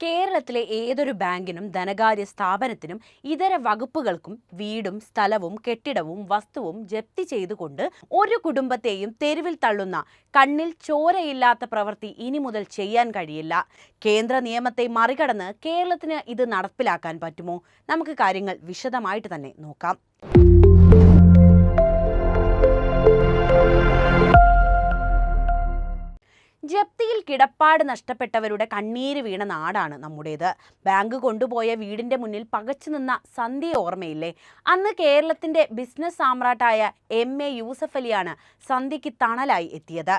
കേരളത്തിലെ ഏതൊരു ബാങ്കിനും ധനകാര്യ സ്ഥാപനത്തിനും ഇതര വകുപ്പുകൾക്കും വീടും സ്ഥലവും കെട്ടിടവും വസ്തുവും ജപ്തി ചെയ്തുകൊണ്ട് ഒരു കുടുംബത്തെയും തെരുവിൽ തള്ളുന്ന കണ്ണിൽ ചോരയില്ലാത്ത പ്രവൃത്തി ഇനി മുതൽ ചെയ്യാൻ കഴിയില്ല. കേന്ദ്ര നിയമത്തെ മറികടന്ന് കേരളത്തിന് ഇത് നടപ്പിലാക്കാൻ പറ്റുമോ? നമുക്ക് കാര്യങ്ങൾ വിശദമായിട്ട് തന്നെ നോക്കാം. ജപ്തിയിൽ കിടപ്പാട് നഷ്ടപ്പെട്ടവരുടെ കണ്ണീര് വീണ നാടാണ് നമ്മുടേത്. ബാങ്ക് കൊണ്ടുപോയ വീടിന്റെ മുന്നിൽ പകച്ചു നിന്ന സന്ധ്യ ഓർമ്മയില്ലേ? അന്ന് കേരളത്തിന്റെ ബിസിനസ് സാമ്രാട്ടായ എം എ യൂസഫ് അലിയാണ് സന്ധ്യയ്ക്ക് തണലായി എത്തിയത്.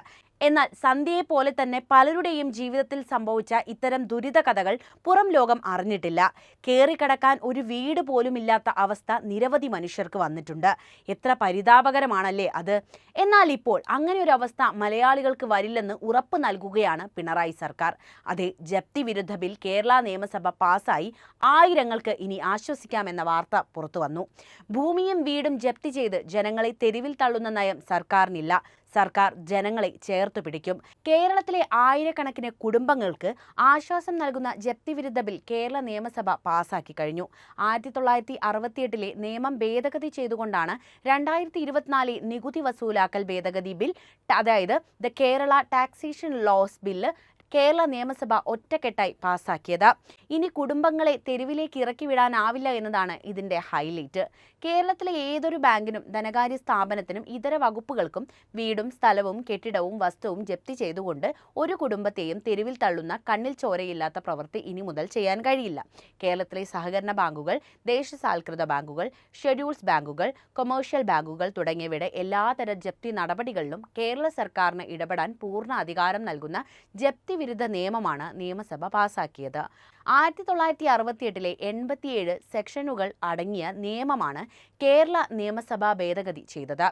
എന്നാൽ സന്ധ്യയെ പോലെ തന്നെ പലരുടെയും ജീവിതത്തിൽ സംഭവിച്ച ഇത്തരം ദുരിത കഥകൾ പുറം ലോകം അറിഞ്ഞിട്ടില്ല. കയറിക്കടക്കാൻ ഒരു വീട് പോലുമില്ലാത്ത അവസ്ഥ നിരവധി മനുഷ്യർക്ക് വന്നിട്ടുണ്ട്. എത്ര പരിതാപകരമാണല്ലേ അത്? എന്നാൽ ഇപ്പോൾ അങ്ങനെ ഒരു അവസ്ഥ മലയാളികൾക്ക് വരില്ലെന്ന് ഉറപ്പ് നൽകുകയാണ് പിണറായി സർക്കാർ. അതെ ജപ്തി വിരുദ്ധ ബിൽ കേരള നിയമസഭ പാസായി ആയിരങ്ങൾക്ക് ഇനി ആശ്വസിക്കാമെന്ന വാർത്ത പുറത്തു വന്നു ഭൂമിയും വീടും ജപ്തി ചെയ്ത് ജനങ്ങളെ തെരുവിൽ തള്ളുന്ന നയം സർക്കാരിനില്ല. സർക്കാർ ജനങ്ങളെ ചേർത്ത് പിടിക്കും. കേരളത്തിലെ ആയിരക്കണക്കിന് കുടുംബങ്ങൾക്ക് ആശ്വാസം നൽകുന്ന ജപ്തി വിരുദ്ധ ബിൽ കേരള നിയമസഭ പാസാക്കി കഴിഞ്ഞു. ആയിരത്തി തൊള്ളായിരത്തി അറുപത്തിയെട്ടിലെ നിയമം ഭേദഗതി ചെയ്തുകൊണ്ടാണ് രണ്ടായിരത്തി ഇരുപത്തിനാലിൽ നികുതി വസൂലാക്കൽ ഭേദഗതി ബിൽ അതായത് the Kerala taxation laws bill Kerala നിയമസഭ ഒറ്റക്കെട്ടായി പാസാക്കിയത്. ഇനി കുടുംബങ്ങളെ തെരുവിലേക്ക് ഇറക്കി വിടാനാവില്ല എന്നതാണ് ഇതിന്റെ ഹൈലൈറ്റ്. കേരളത്തിലെ ഏതൊരു ബാങ്കിനും ധനകാര്യ സ്ഥാപനത്തിനും ഇതര വകുപ്പുകൾക്കും വീടും സ്ഥലവും കെട്ടിടവും വസ്തുവും ജപ്തി ചെയ്തുകൊണ്ട് ഒരു കുടുംബത്തെയും തെരുവിൽ തള്ളുന്ന കണ്ണിൽ ചോരയില്ലാത്ത പ്രവൃത്തി ഇനി മുതൽ ചെയ്യാൻ കഴിയില്ല. കേരളത്തിലെ സഹകരണ ബാങ്കുകൾ ദേശസാൽകൃത ബാങ്കുകൾ ഷെഡ്യൂൾസ് ബാങ്കുകൾ കൊമേഴ്ഷ്യൽ ബാങ്കുകൾ തുടങ്ങിയവയുടെ എല്ലാതര ജപ്തി നടപടികളിലും കേരള സർക്കാരിന് ഇടപെടാൻ പൂർണ അധികാരം നൽകുന്ന ജപ്തി വിരുദ്ധ നിയമമാണ് നിയമസഭ പാസാക്കിയത്. ആയിരത്തി തൊള്ളായിരത്തി അറുപത്തിയെട്ടിലെ എൺപത്തിയേഴ് സെക്ഷനുകൾ അടങ്ങിയ നിയമമാണ് കേരള നിയമസഭാ ഭേദഗതി ചെയ്തത്.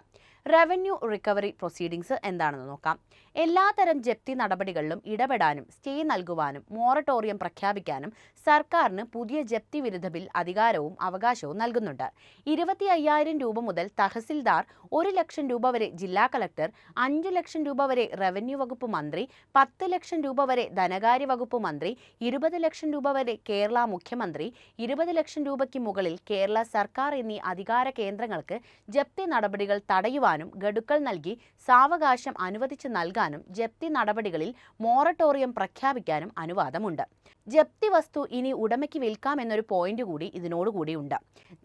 റവന്യൂ റിക്കവറി പ്രൊസീഡിംഗ്സ് എന്താണെന്ന് നോക്കാം. എല്ലാതരം ജപ്തി നടപടികളിലും ഇടപെടാനും സ്റ്റേ നൽകുവാനും മോറട്ടോറിയം പ്രഖ്യാപിക്കാനും സർക്കാരിന് പുതിയ ജപ്തി വിരുദ്ധ ബിൽ അധികാരവും അവകാശവും നൽകുന്നുണ്ട്. ഇരുപത്തി അയ്യായിരം രൂപ മുതൽ തഹസിൽദാർ ഒരു ലക്ഷം രൂപ വരെ ജില്ലാ കളക്ടർ അഞ്ചു ലക്ഷം രൂപ വരെ റവന്യൂ വകുപ്പ് മന്ത്രി പത്ത് ലക്ഷം രൂപ വരെ ധനകാര്യ വകുപ്പ് മന്ത്രി ഇരുപത് ലക്ഷം രൂപ വരെ കേരള മുഖ്യമന്ത്രി ഇരുപത് ലക്ഷം രൂപയ്ക്ക് മുകളിൽ കേരള സർക്കാർ എന്നീ അധികാര കേന്ദ്രങ്ങൾക്ക് ജപ്തി നടപടികൾ തടയുവാനും ഗഡുക്കൾ നൽകി സാവകാശം അനുവദിച്ചു നൽകാനും ജപ്തി നടപടികളിൽ മോറട്ടോറിയം പ്രഖ്യാപിക്കാനും അനുവാദമുണ്ട്. ജപ്തി വസ്തു ഇനി ഉടമയ്ക്ക് വിൽക്കാം എന്നൊരു പോയിന്റ് കൂടി ഇതിനോടുകൂടി ഉണ്ട്.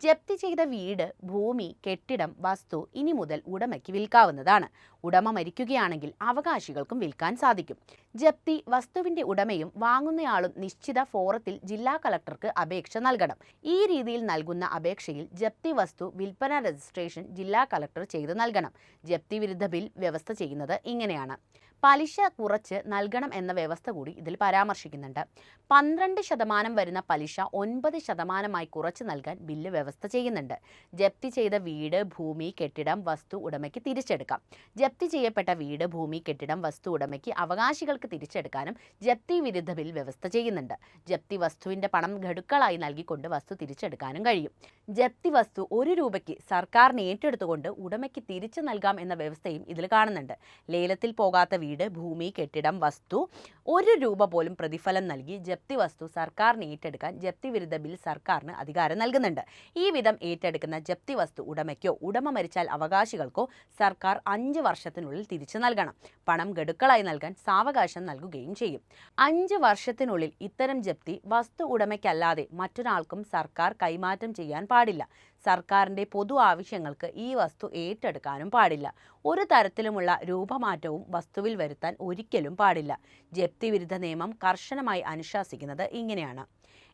ജപ്തി ചെയ്ത വീട് ഭൂമി കെട്ടിടം വസ്തു ഇനി മുതൽ ഉടമയ്ക്ക് വിൽക്കാവുന്നതാണ്. ഉടമ മരിക്കുകയാണെങ്കിൽ അവകാശികൾക്കും വിൽക്കാൻ സാധിക്കും. ജപ്തി വസ്തുവിന്റെ ഉടമയും വാങ്ങുന്നയാളും നിശ്ചിത ഫോറത്തിൽ ജില്ലാ കളക്ടർക്ക് അപേക്ഷ നൽകണം. ഈ രീതിയിൽ നൽകുന്ന അപേക്ഷയിൽ ജപ്തി വസ്തു വിൽപ്പന രജിസ്ട്രേഷൻ ജില്ലാ കളക്ടർ ചെയ്തു നൽകണം. ജപ്തി വിരുദ്ധ ബിൽ വ്യവസ്ഥ ചെയ്യുന്നത് ഇങ്ങനെയാണ്. പലിശ കുറച്ച് നൽകണം എന്ന വ്യവസ്ഥ കൂടി ഇതിൽ പരാമർശിക്കുന്നുണ്ട്. പന്ത്രണ്ട് ശതമാനം വരുന്ന പലിശ ഒൻപത് ശതമാനമായി കുറച്ച് നൽകാൻ ബില്ല് വ്യവസ്ഥ ചെയ്യുന്നുണ്ട്. ജപ്തി ചെയ്ത വീട് ഭൂമി കെട്ടിടം വസ്തു ഉടമയ്ക്ക് തിരിച്ചെടുക്കാം. ജപ്തി ചെയ്യപ്പെട്ട വീട് ഭൂമി കെട്ടിടം വസ്തു ഉടമയ്ക്ക് അവകാശികൾക്ക് തിരിച്ചെടുക്കാനും ജപ്തി വിരുദ്ധ ബിൽ വ്യവസ്ഥ ചെയ്യുന്നുണ്ട്. ജപ്തി വസ്തുവിന്റെ പണം ഘടുക്കളായി നൽകിക്കൊണ്ട് വസ്തു തിരിച്ചെടുക്കാനും കഴിയും. ജപ്തി വസ്തു ഒരു രൂപയ്ക്ക് സർക്കാരിന് ഏറ്റെടുത്തുകൊണ്ട് ഉടമയ്ക്ക് തിരിച്ചു നൽകാം എന്ന വ്യവസ്ഥയും ഇതിൽ കാണുന്നുണ്ട്. ലേലത്തിൽ പോകാത്ത വീട് ഭൂമി കെട്ടിടം വസ്തു ഒരു രൂപ പോലും പ്രതിഫലം നൽകി ജപ്തി വസ്തു സർക്കാരിന് ഏറ്റെടുക്കാൻ ജപ്തി വിരുദ്ധ ബിൽ സർക്കാരിന് അധികാരം നൽകുന്നുണ്ട്. ഈ വിധം ഏറ്റെടുക്കുന്ന ജപ്തി വസ്തു ഉടമയ്ക്കോ ഉടമ മരിച്ചാൽ അവകാശികൾക്കോ സർക്കാർ അഞ്ച് വർഷത്തിനുള്ളിൽ തിരിച്ചു നൽകണം. പണം ഗഡുക്കളായി നൽകാൻ സാവകാശം നൽകുകയും ചെയ്യും. അഞ്ച് വർഷത്തിനുള്ളിൽ ഇത്തരം ജപ്തി വസ്തു ഉടമയ്ക്കല്ലാതെ മറ്റൊരാൾക്കും സർക്കാർ കൈമാറ്റം ചെയ്യാൻ പാടില്ല. സർക്കാരിന്റെ പൊതു ആവശ്യങ്ങൾക്ക് ഈ വസ്തു ഏറ്റെടുക്കാനും പാടില്ല. ഒരു തരത്തിലുമുള്ള രൂപമാറ്റവും വസ്തുവിൽ വരുത്താൻ ഒരിക്കലും പാടില്ല. ജപ്തി വിരുദ്ധ നിയമം കർശനമായി അനുശാസിക്കുന്നത് ഇങ്ങനെയാണ്.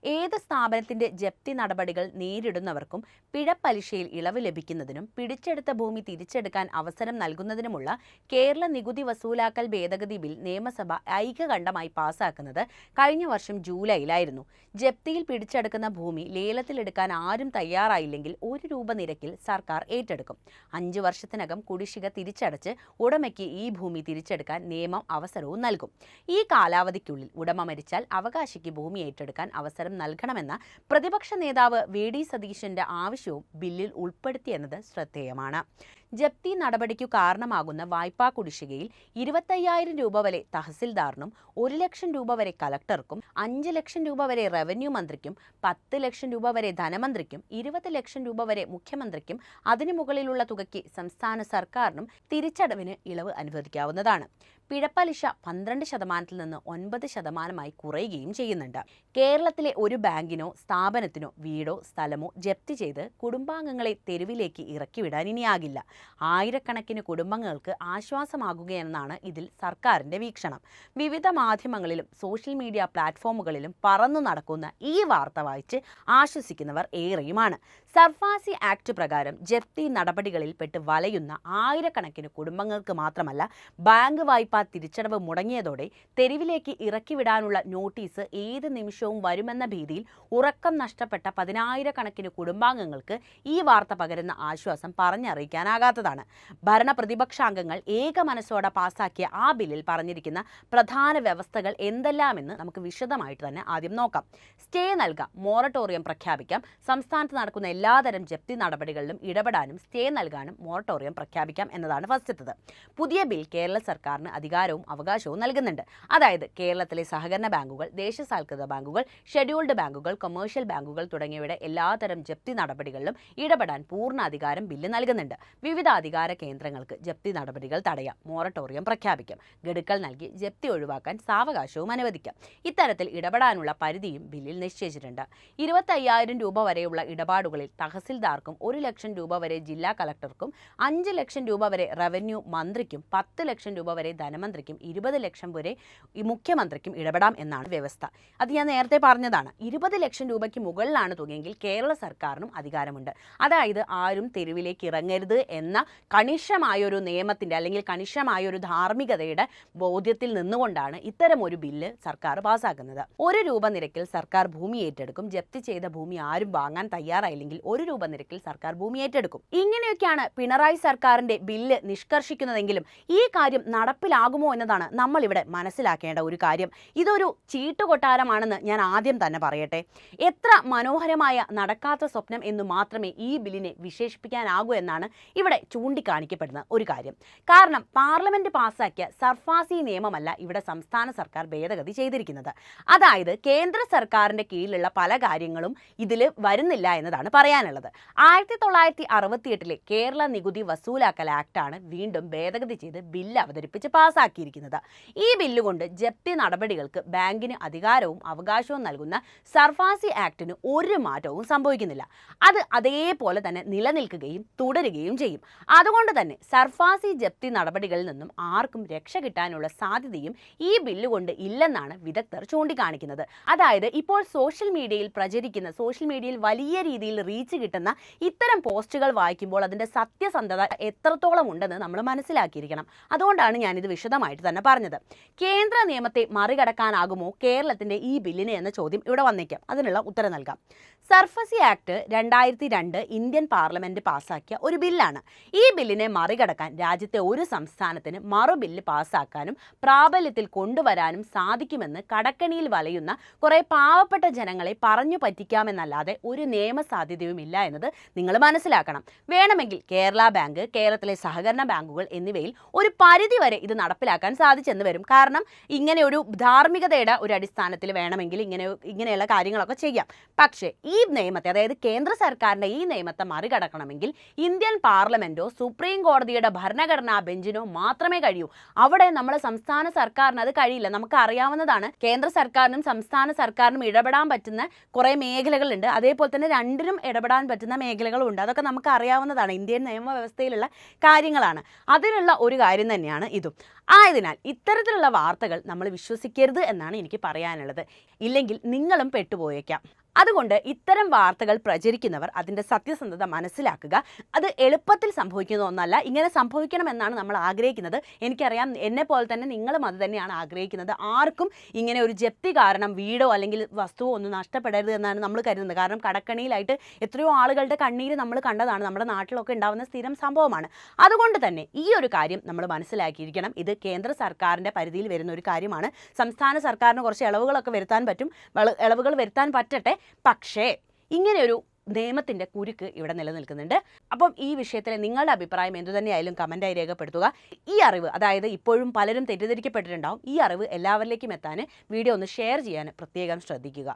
ഏത് സ്ഥാപനത്തിന്റെ ജപ്തി നടപടികൾ നേരിടുന്നവർക്കും പിഴപ്പലിശയിൽ ഇളവ് ലഭിക്കുന്നതിനും പിടിച്ചെടുത്ത ഭൂമി തിരിച്ചെടുക്കാൻ അവസരം നൽകുന്നതിനുമുള്ള കേരള നികുതി വസൂലാക്കൽ ഭേദഗതി ബിൽ നിയമസഭ ഐക്യകണ്ഠമായി പാസാക്കുന്നത് കഴിഞ്ഞ വർഷം ജൂലൈയിലായിരുന്നു. ജപ്തിയിൽ പിടിച്ചെടുക്കുന്ന ഭൂമി ലേലത്തിലെടുക്കാൻ ആരും തയ്യാറായില്ലെങ്കിൽ ഒരു രൂപ നിരക്കിൽ സർക്കാർ ഏറ്റെടുക്കും. അഞ്ചു വർഷത്തിനകം കുടിശ്ശിക തിരിച്ചടച്ച് ഉടമയ്ക്ക് ഈ ഭൂമി തിരിച്ചെടുക്കാൻ നിയമം അവസരവും നൽകും. ഈ കാലാവധിക്കുള്ളിൽ ഉടമ മരിച്ചാൽ അവകാശിക്ക് ഭൂമി ഏറ്റെടുക്കാൻ അവസരം അംഗീകാരം നൽകണമെന്ന പ്രതിപക്ഷ നേതാവ് വി ഡി സതീശന്റെ ആവശ്യവും ബില്ലിൽ ഉൾപ്പെടുത്തിയെന്നത് ശ്രദ്ധേയമാണ്. ജപ്തി നടപടിക്കു കാരണമാകുന്ന വായ്പാ കുടിശ്ശികയിൽ ഇരുപത്തയ്യായിരം രൂപ വരെ തഹസിൽദാറിനും ഒരു ലക്ഷം രൂപ വരെ കലക്ടർക്കും അഞ്ച് ലക്ഷം രൂപ വരെ റവന്യൂ മന്ത്രിക്കും പത്ത് ലക്ഷം രൂപ വരെ ധനമന്ത്രിക്കും ഇരുപത് ലക്ഷം രൂപ വരെ മുഖ്യമന്ത്രിക്കും അതിനു മുകളിലുള്ള തുകയ്ക്ക് സംസ്ഥാന സർക്കാരിനും തിരിച്ചടവിന് ഇളവ് അനുവദിക്കാവുന്നതാണ്. പിഴപ്പലിശ പന്ത്രണ്ട് ശതമാനത്തിൽ നിന്ന് ഒൻപത് ശതമാനമായി കുറയുകയും ചെയ്യുന്നുണ്ട്. കേരളത്തിലെ ഒരു ബാങ്കിനോ സ്ഥാപനത്തിനോ വീടോ സ്ഥലമോ ജപ്തി ചെയ്ത് കുടുംബാംഗങ്ങളെ തെരുവിലേക്ക് ഇറക്കിവിടാൻ ഇനിയാകില്ല. ആയിരക്കണക്കിന് കുടുംബങ്ങൾക്ക് ആശ്വാസമാകുകയെന്നാണ് ഇതിൽ സർക്കാരിന്റെ വീക്ഷണം. വിവിധ മാധ്യമങ്ങളിലും സോഷ്യൽ മീഡിയ പ്ലാറ്റ്ഫോമുകളിലും പറന്നു നടക്കുന്ന ഈ വാർത്ത വായിച്ച് ആശ്വസിക്കുന്നവർ ഏറെയുമാണ്. സർഫാസി ആക്ട് പ്രകാരം ജപ്തി നടപടികളിൽ പെട്ട് വലയുന്ന ആയിരക്കണക്കിന് കുടുംബങ്ങൾക്ക് മാത്രമല്ല ബാങ്ക് വായ്പ തിരിച്ചടവ് മുടങ്ങിയതോടെ തെരുവിലേക്ക് ഇറക്കിവിടാനുള്ള നോട്ടീസ് ഏത് നിമിഷവും വരുമെന്ന ഭീതിയിൽ ഉറക്കം നഷ്ടപ്പെട്ട പതിനായിരക്കണക്കിന് കുടുംബാംഗങ്ങൾക്ക് ഈ വാർത്ത പകരുന്ന ആശ്വാസം പറഞ്ഞറിയിക്കാനാകാത്തതാണ് ഭരണ പ്രതിപക്ഷാംഗങ്ങൾ ഏക മനസ്സോടെ പാസാക്കിയ ആ ബില്ലിൽ പറഞ്ഞിരിക്കുന്ന പ്രധാന വ്യവസ്ഥകൾ എന്തെല്ലാമെന്ന് നമുക്ക് വിശദമായിട്ട് തന്നെ ആദ്യം നോക്കാം. സ്റ്റേ നൽകാം മോറട്ടോറിയം പ്രഖ്യാപിക്കാം. സംസ്ഥാനത്ത് നടക്കുന്ന എല്ലാതരം ജപ്തി നടപടികളിലും ഇടപെടാനും സ്റ്റേ നൽകാനും മോറട്ടോറിയം പ്രഖ്യാപിക്കാം എന്നതാണ് ഫസ്റ്റത്തത്. പുതിയ ബിൽ കേരള സർക്കാരിന് അധികാരവും അവകാശവും നൽകുന്നുണ്ട്. അതായത് കേരളത്തിലെ സഹകരണ ബാങ്കുകൾ ദേശസാൽകൃത ബാങ്കുകൾ ഷെഡ്യൂൾഡ് ബാങ്കുകൾ കൊമേഴ്ഷ്യൽ ബാങ്കുകൾ തുടങ്ങിയവയുടെ എല്ലാതരം ജപ്തി നടപടികളിലും ഇടപെടാൻ പൂർണ അധികാരം ബില്ല് നൽകുന്നുണ്ട്. വിവിധ കേന്ദ്രങ്ങൾക്ക് ജപ്തി നടപടികൾ തടയാം. മോറട്ടോറിയം പ്രഖ്യാപിക്കും. ഗഡുക്കൾ നൽകി ജപ്തി ഒഴിവാക്കാൻ സാവകാശവും അനുവദിക്കാം. ഇത്തരത്തിൽ ഇടപെടാനുള്ള പരിധിയും ബില്ലിൽ നിശ്ചയിച്ചിട്ടുണ്ട്. ഇരുപത്തയ്യായിരം രൂപ വരെയുള്ള ഇടപാടുകളിൽ തഹസിൽദാർക്കും ഒരു ലക്ഷം രൂപ വരെ ജില്ലാ കളക്ടർക്കും അഞ്ച് ലക്ഷം രൂപ വരെ റവന്യൂ മന്ത്രിക്കും പത്ത് ലക്ഷം രൂപ വരെ ധനമന്ത്രിക്കും ഇരുപത് ലക്ഷം വരെ മുഖ്യമന്ത്രിക്കും ഇടപെടാം എന്നാണ് വ്യവസ്ഥ. അത് ഞാൻ നേരത്തെ പറഞ്ഞതാണ്. ഇരുപത് ലക്ഷം രൂപയ്ക്ക് മുകളിലാണ് തുകയെങ്കിൽ കേരള സർക്കാരിനും അധികാരമുണ്ട്. അതായത് ആരും തെരുവിലേക്ക് ഇറങ്ങരുത് എന്ന കണിശമായൊരു നിയമത്തിന്റെ അല്ലെങ്കിൽ കണിശമായൊരു ധാർമ്മികതയുടെ ബോധ്യത്തിൽ നിന്നുകൊണ്ടാണ് ഇത്തരം ഒരു ബില്ല് സർക്കാർ പാസ്സാക്കുന്നത് ഒരു രൂപ നിരക്കിൽ സർക്കാർ ഭൂമി ഏറ്റെടുക്കും. ജപ്തി ചെയ്ത ഭൂമി ആരും വാങ്ങാൻ തയ്യാറായില്ലെങ്കിൽ ഒരു രൂപ നിരക്കിൽ സർക്കാർ ഭൂമി ഏറ്റെടുക്കും. ഇങ്ങനെയൊക്കെയാണ് പിണറായി സർക്കാരിന്റെ ബില്ല് നിഷ്കർഷിക്കുന്നതെങ്കിലും ഈ കാര്യം നടപ്പിലാകുമോ എന്നതാണ് നമ്മളിവിടെ മനസ്സിലാക്കേണ്ട ഒരു കാര്യം. ഇതൊരു ചീട്ടുകൊട്ടാരമാണെന്ന് ഞാൻ ആദ്യം തന്നെ പറയട്ടെ. എത്ര മനോഹരമായ നടക്കാത്ത സ്വപ്നം എന്ന് മാത്രമേ ഈ ബില്ലിനെ വിശേഷിപ്പിക്കാനാകൂ എന്നാണ് ഇവിടെ ചൂണ്ടിക്കാണിക്കപ്പെടുന്ന ഒരു കാര്യം. കാരണം പാർലമെന്റ് പാസാക്കിയ സർഫാസി നിയമമല്ല ഇവിടെ സംസ്ഥാന സർക്കാർ ഭേദഗതി ചെയ്തിരിക്കുന്നത്. അതായത് കേന്ദ്ര സർക്കാരിന്റെ കീഴിലുള്ള പല കാര്യങ്ങളും ഇതിൽ വരുന്നില്ല എന്നതാണ് പറയാനുള്ളത്. ആയിരത്തി തൊള്ളായിരത്തി അറുപത്തിയെട്ടിലെ കേരള നികുതി വസൂലാക്കൽ ആക്ട് ആണ് വീണ്ടും ഭേദഗതി ചെയ്ത് ബില്ല് അവതരിപ്പിച്ച് പാസാക്കിയിരിക്കുന്നത് ഈ ബില്ലുകൊണ്ട് ജപ്തി നടപടികൾക്ക് ബാങ്കിന് അധികാരവും അവകാശവും നൽകുന്ന സർഫാസി ആക്ടിന് ഒരു മാറ്റവും സംഭവിക്കുന്നില്ല. അത് അതേപോലെ തന്നെ നിലനിൽക്കുകയും തുടരുകയും ചെയ്യും. അതുകൊണ്ട് തന്നെ സർഫാസി ജപ്തി നടപടികളിൽ നിന്നും ആർക്കും രക്ഷ കിട്ടാനുള്ള സാധ്യതയും ഈ ബില്ലുകൊണ്ട് ഇല്ലെന്നാണ് വിദഗ്ധർ ചൂണ്ടിക്കാണിക്കുന്നത്. അതായത് ഇപ്പോൾ സോഷ്യൽ മീഡിയയിൽ പ്രചരിക്കുന്ന സോഷ്യൽ മീഡിയയിൽ വലിയ രീതിയിൽ റീച്ച് കിട്ടുന്ന ഇത്തരം പോസ്റ്റുകൾ വായിക്കുമ്പോൾ അതിന്റെ സത്യസന്ധത എത്രത്തോളം ഉണ്ടെന്ന് നമ്മൾ മനസ്സിലാക്കിയിരിക്കണം. അതുകൊണ്ടാണ് ഞാനിത് വിശദമായിട്ട് തന്നെ പറഞ്ഞത്. കേന്ദ്ര നിയമത്തെ മറികടക്കാനാകുമോ കേരളത്തിന്റെ ഈ ബില്ലിന് എന്ന ചോദ്യം ഇവിടെ വന്നേക്കാം. അതിനുള്ള ഉത്തരം നൽകാം. സർഫസി ആക്ട് രണ്ടായിരത്തി രണ്ട് ഇന്ത്യൻ പാർലമെന്റ് പാസ്സാക്കിയ ഒരു ബില്ലാണ്. ഈ ബില്ലിനെ മറികടക്കാൻ രാജ്യത്തെ ഒരു സംസ്ഥാനത്തിന് മറു ബില്ല് പാസ്സാക്കാനും പ്രാബല്യത്തിൽ കൊണ്ടുവരാനും സാധിക്കുമെന്ന് കടക്കണിയിൽ വലയുന്ന കുറേ പാവപ്പെട്ട ജനങ്ങളെ പറഞ്ഞു പറ്റിക്കാമെന്നല്ലാതെ ഒരു നിയമസാധ്യതയുമില്ല എന്നത് നിങ്ങൾ മനസ്സിലാക്കണം. വേണമെങ്കിൽ കേരള ബാങ്ക് കേരളത്തിലെ സഹകരണ ബാങ്കുകൾ എന്നിവയിൽ ഒരു പരിധി വരെ ഇത് നടപ്പിലാക്കാൻ സാധിച്ചെന്ന് വരും. കാരണം ഇങ്ങനെ ഒരു ധാർമ്മികതയുടെ ഒരു അടിസ്ഥാനത്തിൽ വേണമെങ്കിൽ ഇങ്ങനെ ഇങ്ങനെയുള്ള കാര്യങ്ങളൊക്കെ ചെയ്യാം. പക്ഷേ ഈ നിയമത്തെ അതായത് കേന്ദ്ര സർക്കാരിന്റെ ഈ നിയമത്തെ മറികടക്കണമെങ്കിൽ ഇന്ത്യൻ പാർലമെന്റോ സുപ്രീം കോടതിയുടെ ഭരണഘടനാ ബെഞ്ചിനോ മാത്രമേ കഴിയൂ. അവിടെ നമ്മുടെ സംസ്ഥാന സർക്കാരിന് അത് കഴിയില്ല. നമുക്ക് അറിയാവുന്നതാണ് കേന്ദ്ര സർക്കാരിനും സംസ്ഥാന സർക്കാരിനും ഇടപെടാൻ പറ്റുന്ന കുറേ മേഖലകളുണ്ട്. അതേപോലെ തന്നെ രണ്ടിനും ഇടപെടാൻ പറ്റുന്ന മേഖലകളുണ്ട് അതൊക്കെ നമുക്ക് അറിയാവുന്നതാണ് ഇന്ത്യൻ നിയമവ്യവസ്ഥയിലുള്ള കാര്യങ്ങളാണ്. അതിനുള്ള ഒരു കാര്യം തന്നെയാണ് ഇതും. ആയതിനാൽ ഇത്തരത്തിലുള്ള വാർത്തകൾ നമ്മൾ വിശ്വസിക്കരുത് എന്നാണ് എനിക്ക് പറയാനുള്ളത്. ഇല്ലെങ്കിൽ നിങ്ങളും പെട്ടുപോയേക്കാം. അതുകൊണ്ട് ഇത്തരം വാർത്തകൾ പ്രചരിക്കുന്നവർ അതിന്റെ സത്യസന്ധത മനസ്സിലാക്കുക. അത് എളുപ്പത്തിൽ സംഭവിക്കുന്ന ഒന്നല്ല. ഇങ്ങനെ സംഭവിക്കണമെന്നാണ് നമ്മൾ ആഗ്രഹിക്കുന്നത്. എനിക്കറിയാം എന്നെ പോലെ തന്നെ നിങ്ങളും അത് തന്നെയാണ് ആഗ്രഹിക്കുന്നത്. ആർക്കും ഇങ്ങനെ ഒരു ജപ്തി കാരണം വീടോ അല്ലെങ്കിൽ വസ്തുവോ ഒന്നും നഷ്ടപ്പെടരുത് എന്നാണ് നമ്മൾ കരുതുന്നത്. കാരണം കടക്കണിയിലായിട്ട് എത്രയോ ആളുകളുടെ കണ്ണീര് നമ്മൾ കണ്ടതാണ്. നമ്മുടെ നാട്ടിലൊക്കെ ഉണ്ടാവുന്ന സ്ഥിരം സംഭവമാണ്. അതുകൊണ്ട് തന്നെ ഈ ഒരു കാര്യം നമ്മൾ മനസ്സിലാക്കിയിരിക്കണം. ഇത് കേന്ദ്ര സർക്കാരിന്റെ പരിധിയിൽ വരുന്ന ഒരു കാര്യമാണ്. സംസ്ഥാന സർക്കാരിന് കുറച്ച് ഇളവുകളൊക്കെ വരുത്താൻ പറ്റും. ഇളവുകൾ വരുത്താൻ പറ്റട്ടെ. പക്ഷേ ഇങ്ങനെയൊരു നിയമത്തിന്റെ കുരുക്ക് ഇവിടെ നിലനിൽക്കുന്നുണ്ട്. അപ്പം ഈ വിഷയത്തിൽ നിങ്ങളുടെ അഭിപ്രായം എന്തു തന്നെയായാലും കമന്റായി രേഖപ്പെടുത്തുക. ഈ അറിവ് അതായത് ഇപ്പോഴും പലരും തെറ്റിദ്ധരിക്കപ്പെട്ടിട്ടുണ്ടാവും ഈ അറിവ് എല്ലാവരിലേക്കും എത്താൻ വീഡിയോ ഒന്ന് ഷെയർ ചെയ്യാൻ പ്രത്യേകം ശ്രദ്ധിക്കുക.